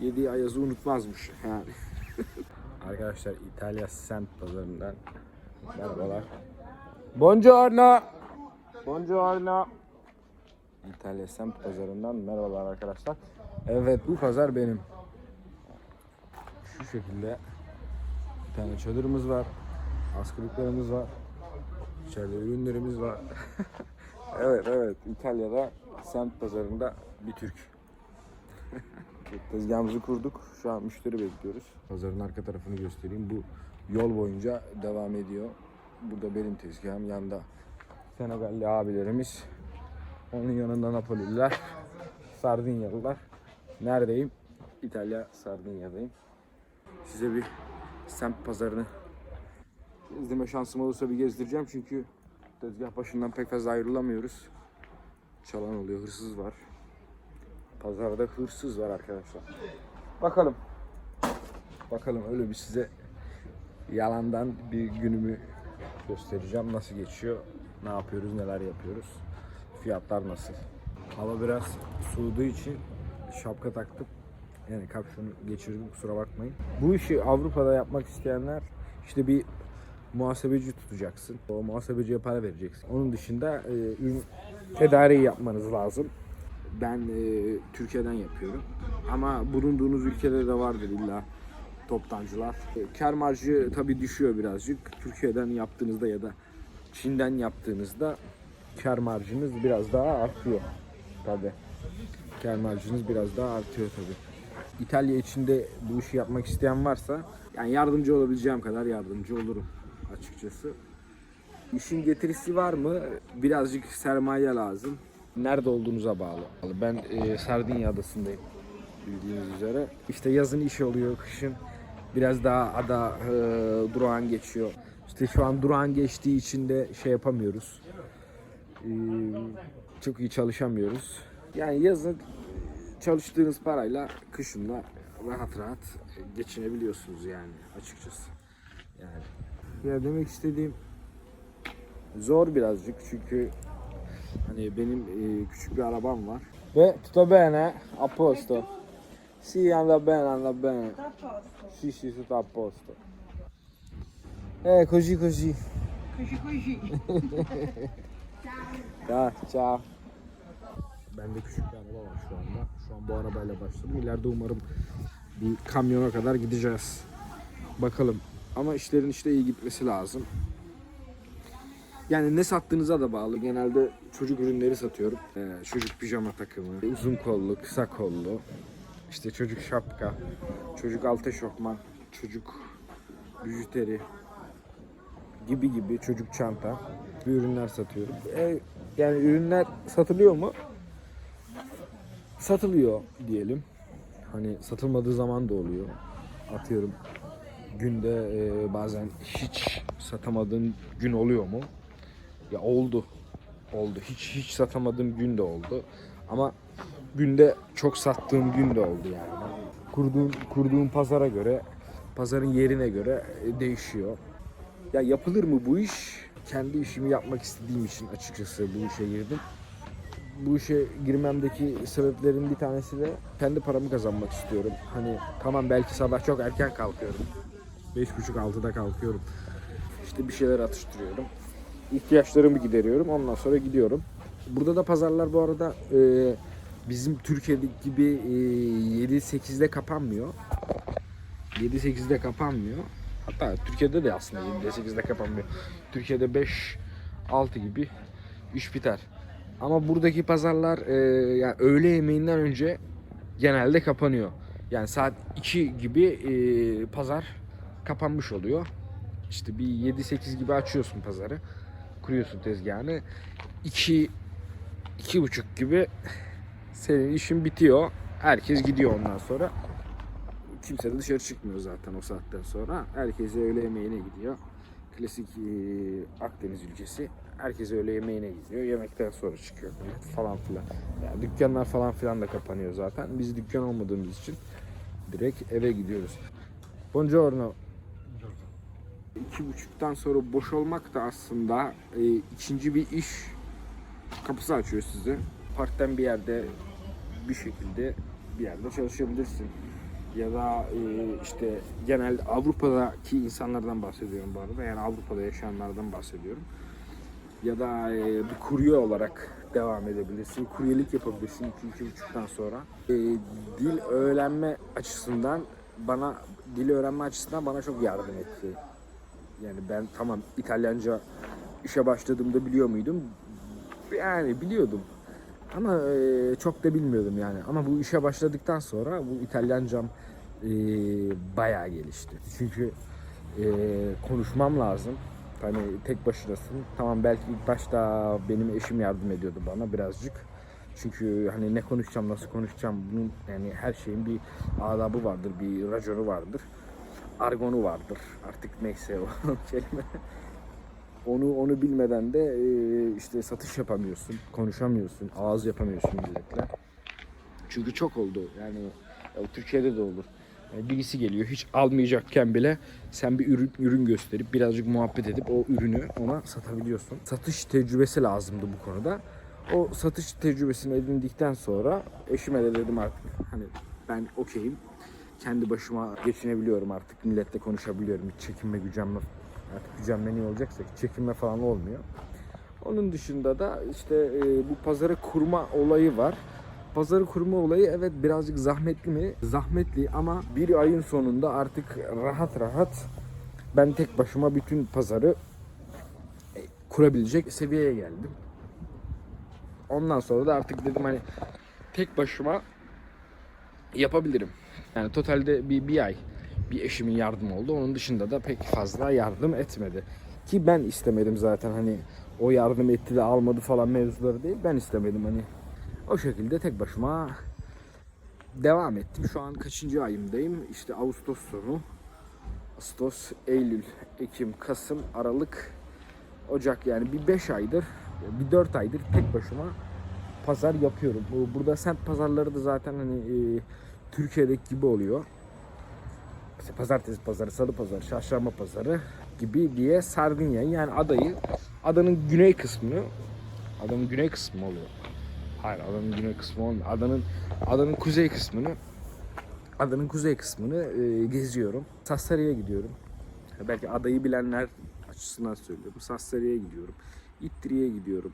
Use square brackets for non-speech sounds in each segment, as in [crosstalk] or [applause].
yediği ayazı unutmazmış yani. [laughs] Arkadaşlar İtalya semt pazarından merhabalar. Buongiorno. Buongiorno. İtalya semt pazarından merhabalar arkadaşlar. Evet bu pazar benim. Şu şekilde bir tane çadırımız var. Askılıklarımız var. İçeride ürünlerimiz var. [laughs] evet evet İtalya'da semt pazarında bir Türk. [laughs] Tezgahımızı kurduk. Şu an müşteri bekliyoruz. Pazarın arka tarafını göstereyim. Bu yol boyunca devam ediyor. Burada benim tezgahım. Yanda Senegalli abilerimiz. Onun yanında Napolililer. Sardinyalılar. Neredeyim? İtalya Sardinya'dayım. Size bir semt pazarını izleme şansım olursa bir gezdireceğim çünkü tezgah başından pek fazla ayrılamıyoruz. Çalan oluyor, hırsız var. Pazarda hırsız var arkadaşlar. Bakalım. Bakalım öyle bir size yalandan bir günümü göstereceğim. Nasıl geçiyor, ne yapıyoruz, neler yapıyoruz. Fiyatlar nasıl. Hava biraz soğuduğu için şapka taktım. Yani kapşonu geçirdim kusura bakmayın. Bu işi Avrupa'da yapmak isteyenler işte bir muhasebeci tutacaksın. O muhasebeciye para vereceksin. Onun dışında e, ürün tedariği yapmanız lazım. Ben e, Türkiye'den yapıyorum. Ama bulunduğunuz ülkede de vardır illa toptancılar. E, kar marjı tabii düşüyor birazcık. Türkiye'den yaptığınızda ya da Çin'den yaptığınızda kar marjınız biraz daha artıyor tabii. Kar marjınız biraz daha artıyor tabii. İtalya içinde bu işi yapmak isteyen varsa yani yardımcı olabileceğim kadar yardımcı olurum açıkçası. İşin getirisi var mı? Birazcık sermaye lazım. Nerede olduğunuza bağlı. Ben e, Sardinya adasındayım bildiğiniz üzere. İşte yazın iş oluyor, kışın biraz daha ada e, durağan geçiyor. İşte şu an durağan geçtiği için de şey yapamıyoruz. E, çok iyi çalışamıyoruz. Yani yazın çalıştığınız parayla kışınla rahat rahat geçinebiliyorsunuz yani açıkçası. Yani ya demek istediğim zor birazcık çünkü hani benim e, küçük bir arabam var. Ve tutto bene, a posto. Sì, anda bene, anda bene. Sta a posto. Sì, sì, tutto a posto. Eh, così così. Così così. [laughs] Ya, ciao. Bende küçük bir araba var şu anda. Şu an bu arabayla başladım. İleride umarım bir kamyona kadar gideceğiz. Bakalım. Ama işlerin işte iyi gitmesi lazım. Yani ne sattığınıza da bağlı. Genelde çocuk ürünleri satıyorum. Ee, çocuk pijama takımı, uzun kollu, kısa kollu. İşte çocuk şapka, çocuk alt eşofman, çocuk bijuteri gibi gibi çocuk çanta gibi ürünler satıyorum. E, yani ürünler satılıyor mu? Satılıyor diyelim. Hani satılmadığı zaman da oluyor. Atıyorum günde e, bazen hiç satamadığım gün oluyor mu? Ya oldu. Oldu. Hiç hiç satamadığım gün de oldu. Ama günde çok sattığım gün de oldu yani. Kurduğum kurduğum pazara göre, pazarın yerine göre e, değişiyor. Ya yapılır mı bu iş? Kendi işimi yapmak istediğim için açıkçası bu işe girdim. Bu işe girmemdeki sebeplerin bir tanesi de kendi paramı kazanmak istiyorum. Hani tamam belki sabah çok erken kalkıyorum. 5.30-6'da kalkıyorum. İşte bir şeyler atıştırıyorum. İhtiyaçlarımı gideriyorum. Ondan sonra gidiyorum. Burada da pazarlar bu arada e, bizim Türkiye'deki gibi e, 7-8'de kapanmıyor. 7-8'de kapanmıyor. Hatta Türkiye'de de aslında 7-8'de kapanmıyor. Türkiye'de 5-6 gibi iş biter. Ama buradaki pazarlar e, yani öğle yemeğinden önce genelde kapanıyor. Yani saat 2 gibi e, pazar kapanmış oluyor. İşte bir 7-8 gibi açıyorsun pazarı. Kuruyorsun tezgahını. 2 iki buçuk gibi senin işin bitiyor. Herkes gidiyor ondan sonra. Kimse de dışarı çıkmıyor zaten o saatten sonra. Herkes öğle yemeğine gidiyor. Klasik e, Akdeniz ülkesi. Herkes öğle yemeğine gidiyor. Yemekten sonra çıkıyor falan filan. Yani dükkanlar falan filan da kapanıyor zaten. Biz dükkan olmadığımız için direkt eve gidiyoruz. Buongiorno. İki buçuktan sonra boş olmak da aslında e, ikinci bir iş kapısı açıyor size. Parktan bir yerde bir şekilde bir yerde çalışabilirsin. ya da e, işte genel Avrupa'daki insanlardan bahsediyorum bu arada. Yani Avrupa'da yaşayanlardan bahsediyorum. Ya da e, bir kurye olarak devam edebilirsin. Kuryelik yapabilirsin 2-2,5'tan sonra. E, dil öğrenme açısından bana dil öğrenme açısından bana çok yardım etti. Yani ben tamam İtalyanca işe başladığımda biliyor muydum? Yani biliyordum. Ama e, çok da bilmiyordum yani. Ama bu işe başladıktan sonra bu İtalyancam e, bayağı gelişti. Çünkü e, konuşmam lazım. Hani tek başınasın. Tamam belki ilk başta benim eşim yardım ediyordu bana birazcık. Çünkü hani ne konuşacağım, nasıl konuşacağım bunun yani her şeyin bir adabı vardır, bir raconu vardır. Argonu vardır. Artık neyse o [laughs] kelime. Onu onu bilmeden de e, işte satış yapamıyorsun, konuşamıyorsun, ağız yapamıyorsun milletle. Çünkü çok oldu. Yani ya, Türkiye'de de olur. Yani birisi geliyor hiç almayacakken bile sen bir ürün, ürün gösterip birazcık muhabbet edip o ürünü ona satabiliyorsun. Satış tecrübesi lazımdı bu konuda. O satış tecrübesini edindikten sonra eşime de dedim artık hani ben okeyim. Kendi başıma geçinebiliyorum artık. Milletle konuşabiliyorum. Hiç çekinme gücenme artık gücenme niye olacaksa çekinme falan olmuyor. Onun dışında da işte e, bu pazarı kurma olayı var. Pazarı kurma olayı evet birazcık zahmetli mi? Zahmetli ama bir ayın sonunda artık rahat rahat ben tek başıma bütün pazarı e, kurabilecek seviyeye geldim. Ondan sonra da artık dedim hani tek başıma yapabilirim. Yani totalde bir, bir ay bir eşimin yardımı oldu. Onun dışında da pek fazla yardım etmedi. Ki ben istemedim zaten hani o yardım etti de almadı falan mevzuları değil. Ben istemedim hani o şekilde tek başıma devam ettim. Şu an kaçıncı ayımdayım? İşte Ağustos sonu. Ağustos, Eylül, Ekim, Kasım, Aralık, Ocak yani bir 5 aydır, bir 4 aydır tek başıma pazar yapıyorum. Bu- Burada semt pazarları da zaten hani e, Türkiye'deki gibi oluyor. İşte pazartesi pazarı, salı pazarı, çarşamba pazarı gibi diye Sardinya yani adayı, adanın güney kısmını, adanın güney kısmı oluyor. Hayır adanın güney kısmı olmuyor. Adanın adanın kuzey kısmını adanın kuzey kısmını e, geziyorum. Sassari'ye gidiyorum. Belki adayı bilenler açısından söylüyorum. Sassari'ye gidiyorum. İttiri'ye gidiyorum.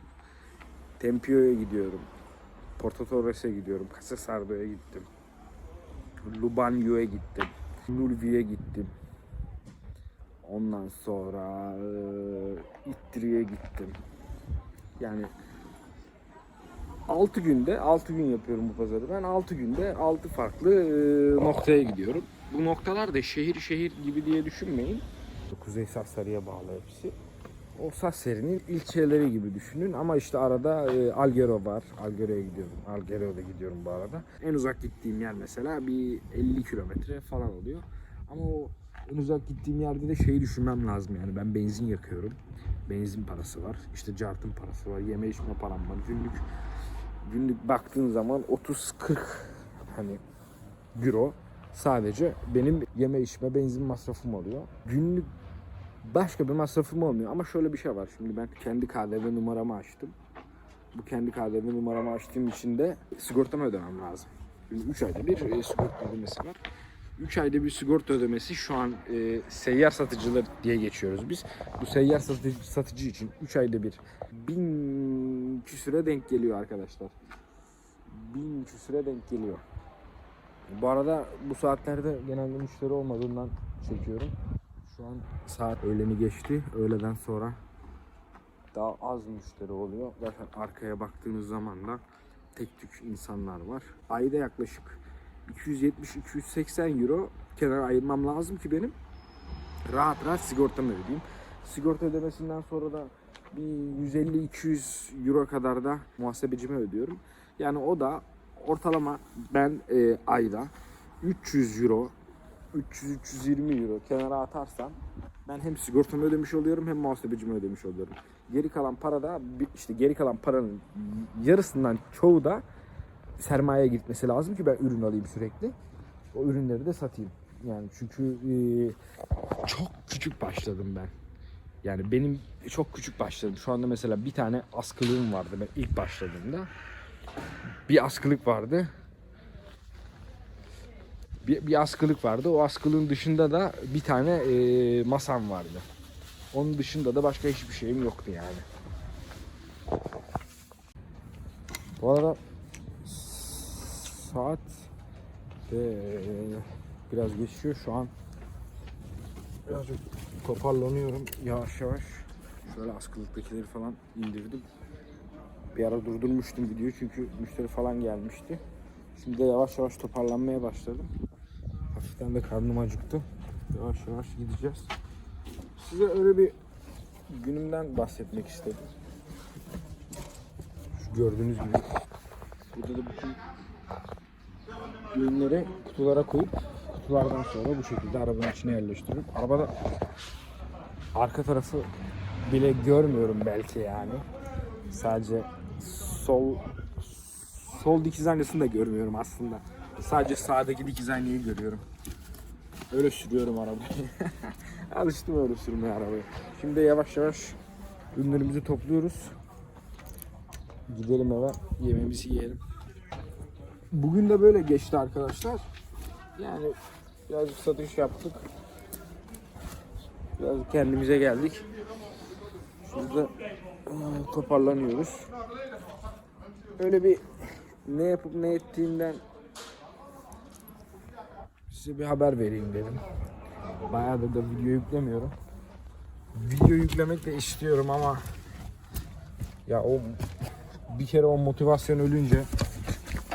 Tempio'ya gidiyorum. Porto Torres'e gidiyorum. Casasardo'ya gittim. Lubanyu'ya gittim. Nulvi'ye gittim. Ondan sonra e, İttiri'ye gittim. Yani 6 günde 6 gün yapıyorum bu pazarı. Ben 6 günde 6 farklı e, noktaya gidiyorum. Bu noktalar da şehir şehir gibi diye düşünmeyin. Kuzey Sassari'ye bağlı hepsi. O Sassari'nin ilçeleri gibi düşünün ama işte arada e, Algero var. Algero'ya gidiyorum. Algero'da gidiyorum bu arada. En uzak gittiğim yer mesela bir 50 kilometre falan oluyor. Ama o en uzak gittiğim yerde de şeyi düşünmem lazım yani ben benzin yakıyorum. Benzin parası var. İşte cartın parası var. Yeme içme param var. Günlük günlük baktığın zaman 30-40 hani euro sadece benim yeme içme benzin masrafım oluyor. Günlük başka bir masrafım olmuyor ama şöyle bir şey var. Şimdi ben kendi KDV numaramı açtım. Bu kendi KDV numaramı açtığım için de sigortamı ödemem lazım. 3 ayda bir e, sigorta ödemesi var. 3 ayda bir sigorta ödemesi şu an e, seyyar satıcılar diye geçiyoruz biz. Bu seyyar satıcı, satıcı için 3 ayda bir bin küsüre denk geliyor arkadaşlar. Bin küsüre denk geliyor. Bu arada bu saatlerde genelde müşteri olmadığından çekiyorum. Şu an saat öğleni geçti. Öğleden sonra daha az müşteri oluyor. Zaten arkaya baktığınız zaman da tek tük insanlar var. Ayda yaklaşık 270-280 euro kenara ayırmam lazım ki benim rahat rahat sigortamı ödeyeyim. Sigorta ödemesinden sonra da bir 150-200 euro kadar da muhasebecime ödüyorum. Yani o da ortalama ben e, ayda 300 euro 300-320 euro kenara atarsam ben hem sigortamı ödemiş oluyorum hem muhasebecimi ödemiş oluyorum. Geri kalan para da işte geri kalan paranın yarısından çoğu da sermaye gitmesi lazım ki ben ürün alayım sürekli. O ürünleri de satayım. Yani çünkü e, çok küçük başladım ben. Yani benim çok küçük başladım. Şu anda mesela bir tane askılığım vardı ben ilk başladığımda. Bir askılık vardı. Bir, bir askılık vardı. O askılığın dışında da bir tane e, masam vardı. Onun dışında da başka hiçbir şeyim yoktu yani. Bu arada saat de biraz geçiyor şu an. Birazcık toparlanıyorum yavaş yavaş. Şöyle askılıktakileri falan indirdim. Bir ara durdurmuştum videoyu çünkü müşteri falan gelmişti. Şimdi de yavaş yavaş toparlanmaya başladım. Hafiften de karnım acıktı. Yavaş yavaş gideceğiz. Size öyle bir günümden bahsetmek istedim. Şu gördüğünüz gibi burada da bütün ürünleri kutulara koyup kutulardan sonra bu şekilde arabanın içine yerleştiriyorum. Arabada arka tarafı bile görmüyorum belki yani. Sadece sol sol dikiz aynasını da görmüyorum aslında. Sadece sağdaki dikiz aynayı görüyorum. Öyle sürüyorum arabayı. [laughs] Alıştım öyle sürmeye arabayı. Şimdi yavaş yavaş ürünlerimizi topluyoruz. Gidelim eve yemeğimizi yiyelim. Bugün de böyle geçti arkadaşlar. Yani birazcık satış yaptık. Biraz kendimize geldik. Şurada e, toparlanıyoruz. Öyle bir ne yapıp ne ettiğimden size bir haber vereyim dedim. Bayağıdır da video yüklemiyorum. Video yüklemek de istiyorum ama ya o bir kere o motivasyon ölünce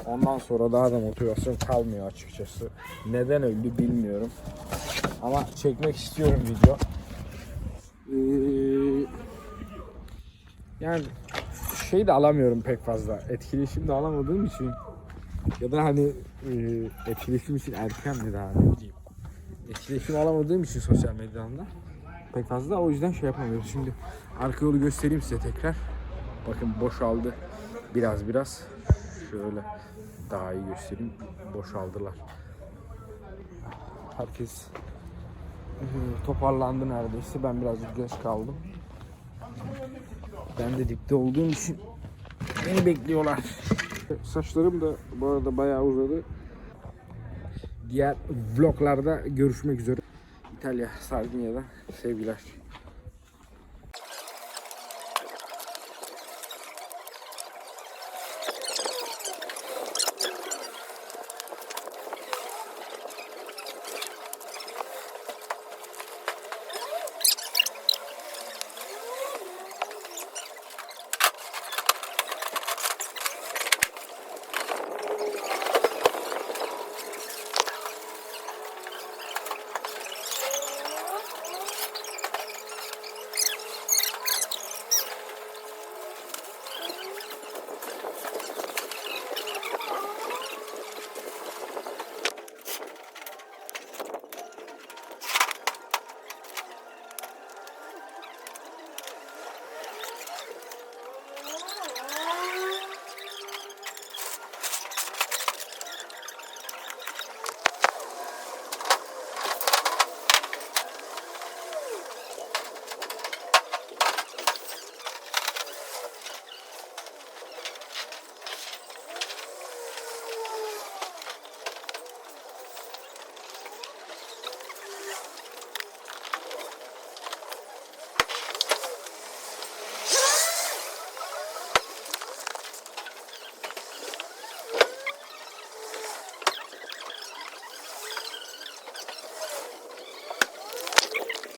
ondan sonra daha da motivasyon kalmıyor açıkçası. Neden öldü bilmiyorum. Ama çekmek istiyorum video. Ee, yani şey de alamıyorum pek fazla. Etkileşim de alamadığım için ya da hani e, etkileşim için erken mi daha ne bileyim. Etkileşim alamadığım için sosyal medyadan da pek fazla o yüzden şey yapamıyoruz. Şimdi arka yolu göstereyim size tekrar. Bakın boşaldı biraz biraz. Şöyle daha iyi göstereyim. Boşaldılar. Herkes toparlandı neredeyse. Ben birazcık geç kaldım. Ben de dipte olduğum için beni bekliyorlar. Saçlarım da bu arada bayağı uzadı. Diğer vloglarda görüşmek üzere. İtalya, Sardinya'da sevgiler.